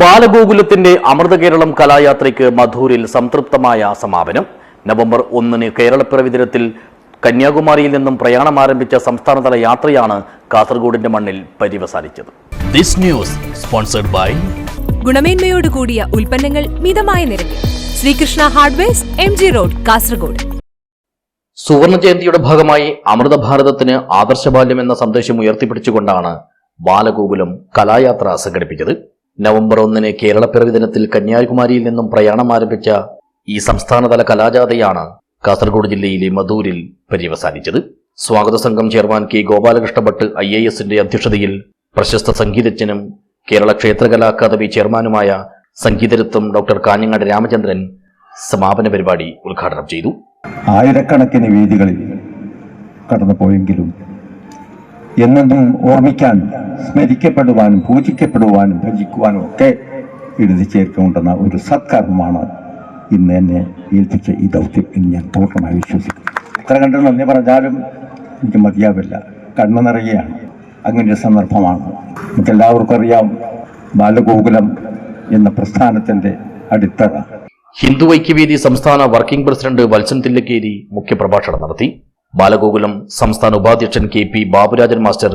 ബാലഗോകുലത്തിന്റെ അമൃത കേരളം കലായാത്രയ്ക്ക് മധൂരിൽ സംതൃപ്തമായ സമാപനം. നവംബർ ഒന്നിന് കേരളപ്പിറവി ദിനത്തിൽ കന്യാകുമാരിയിൽ നിന്നും പ്രയാണം ആരംഭിച്ച സംസ്ഥാനതല യാത്രയാണ് കാസർഗോഡിന്റെ മണ്ണിൽ പര്യവസാനിച്ചത്. ദിസ് ന്യൂസ് സ്പോൺസർഡ് ബൈ ഗുണമേന്മയോട് കൂടിയ ഉൽപ്പന്നങ്ങൾ മിതമായ നിരക്കിൽ. Sreekrishna hardwares M G road Kasaragod. സുവർണ ജയന്തിയുടെ ഭാഗമായി അമൃത ഭാരതത്തിന് ആദർശബാല്യം എന്ന സന്ദേശം ഉയർത്തിപ്പിടിച്ചുകൊണ്ടാണ് ബാലഗോകുലം കലായാത്ര സംഘടിപ്പിച്ചത്. നവംബർ ഒന്നിന് കേരളപ്പിറവി ദിനത്തിൽ കന്യാകുമാരിയിൽ നിന്നും പ്രയാണം ആരംഭിച്ച ഈ സംസ്ഥാനതല കലാജാഥയാണ് കാസർഗോഡ് ജില്ലയിലെ മധൂരിൽ പര്യവസാനിച്ചത്. സ്വാഗത സംഘം chairman K Gopalakrishna Bhat I A എസിന്റെ അധ്യക്ഷതയിൽ പ്രശസ്ത സംഗീതജ്ഞനും കേരള ക്ഷേത്രകലാ അക്കാദമി ചെയർമാനുമായ സംഗീതരത്വം ഡോക്ടർ കാഞ്ഞങ്ങാട് രാമചന്ദ്രൻ സമാപന പരിപാടി ഉദ്ഘാടനം ചെയ്തു. ആയിരക്കണക്കിന് വേദികളിൽ കടന്നുപോയെങ്കിലും എന്നെന്നും ഓർമ്മിക്കാൻ സ്മരിക്കപ്പെടുവാനും പൂജിക്കപ്പെടുവാനും ഭജിക്കുവാനും ഒക്കെ എഴുതി ചേർക്കുന്ന ഒരു സത്കർമ്മമാണ് ഇന്ന് എന്നെ ഏൽപ്പിച്ച ഈ ദൗത്യം എന്ന് ഞാൻ പൂർണമായി വിശ്വസിക്കുന്നു. എത്ര കണ്ട് നന്ദി പറഞ്ഞാലും എനിക്ക് മതിയാവില്ല. കണ്ണു നിറയുകയാണ്. അങ്ങനെ ഒരു സന്ദർഭമാണ്. നമുക്കെല്ലാവർക്കും അറിയാം ബാലഗോകുലം എന്ന പ്രസ്ഥാനത്തിന്റെ അടിത്തറ. ഹിന്ദു ഐക്യവേദി സംസ്ഥാന വർക്കിംഗ് പ്രസിഡന്റ് വത്സൻ തില്ലക്കേരി മുഖ്യപ്രഭാഷണം നടത്തി. ബാലഗോകുലം സംസ്ഥാന ഉപാധ്യക്ഷൻ കെ പി ബാബുരാജൻ മാസ്റ്റർ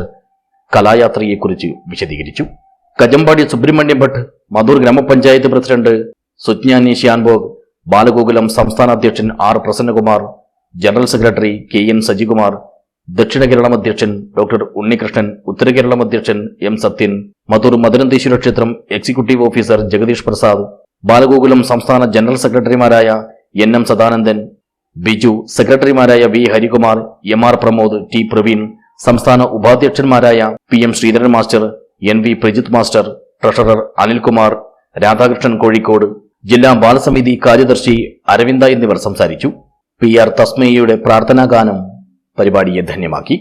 കലായാത്രയെക്കുറിച്ച് വിശദീകരിച്ചു. കജമ്പാടി സുബ്രഹ്മണ്യം ഭട്ട് മധൂർ ഗ്രാമപഞ്ചായത്ത് പ്രസിഡന്റ് സുജ്ഞാനി ഷ്യാൻബോഗ് ബാലഗോകുലം സംസ്ഥാന അധ്യക്ഷൻ R Prasannakumar general secretary K N Sajikumar ദക്ഷിണ കേരളം അധ്യക്ഷൻ ഡോക്ടർ ഉണ്ണികൃഷ്ണൻ ഉത്തര കേരളം അധ്യക്ഷൻ എം സത്യൻ മധൂർ മധുരന്തീശ്വര ക്ഷേത്രം എക്സിക്യൂട്ടീവ് ഓഫീസർ ജഗദീഷ് പ്രസാദ് ബാലഗോകുലം സംസ്ഥാന ജനറൽ സെക്രട്ടറിമാരായ എൻ എം സദാനന്ദൻ ബിജു സെക്രട്ടറിമാരായ V. Harikumar M. R. Pramod T. Praveen സംസ്ഥാന ഉപാധ്യക്ഷന്മാരായ P. M. Sreedharan master N. V. Prajith master treasurer Anilkumar Radhakrishnan Kozhikode ജില്ലാ ബാലസമിതി കാര്യദർശി അരവിന്ദ എന്നിവർ സംസാരിച്ചു. പി. ആർ. തസ്മയയുടെ പ്രാർത്ഥനാ ഗാനം പരിപാടിയെ ധന്യമാക്കി.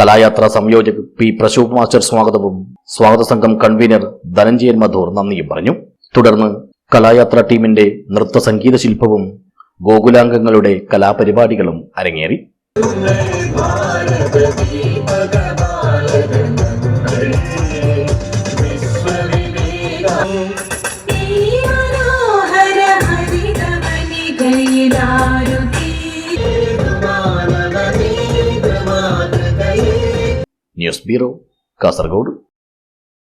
കലായാത്ര സംയോജക് പി. പ്രശോഭ് മാസ്റ്റർ സ്വാഗതവും സ്വാഗത സംഘം കൺവീനർ ധനഞ്ജയൻ മധൂർ നന്ദിയും പറഞ്ഞു. തുടർന്ന് കലായാത്ര ടീമിന്റെ നൃത്ത സംഗീത ശില്പവും ഗോകുലാംഗങ്ങളുടെ കലാപരിപാടികളും അരങ്ങേറി. News bureau Kasaragod.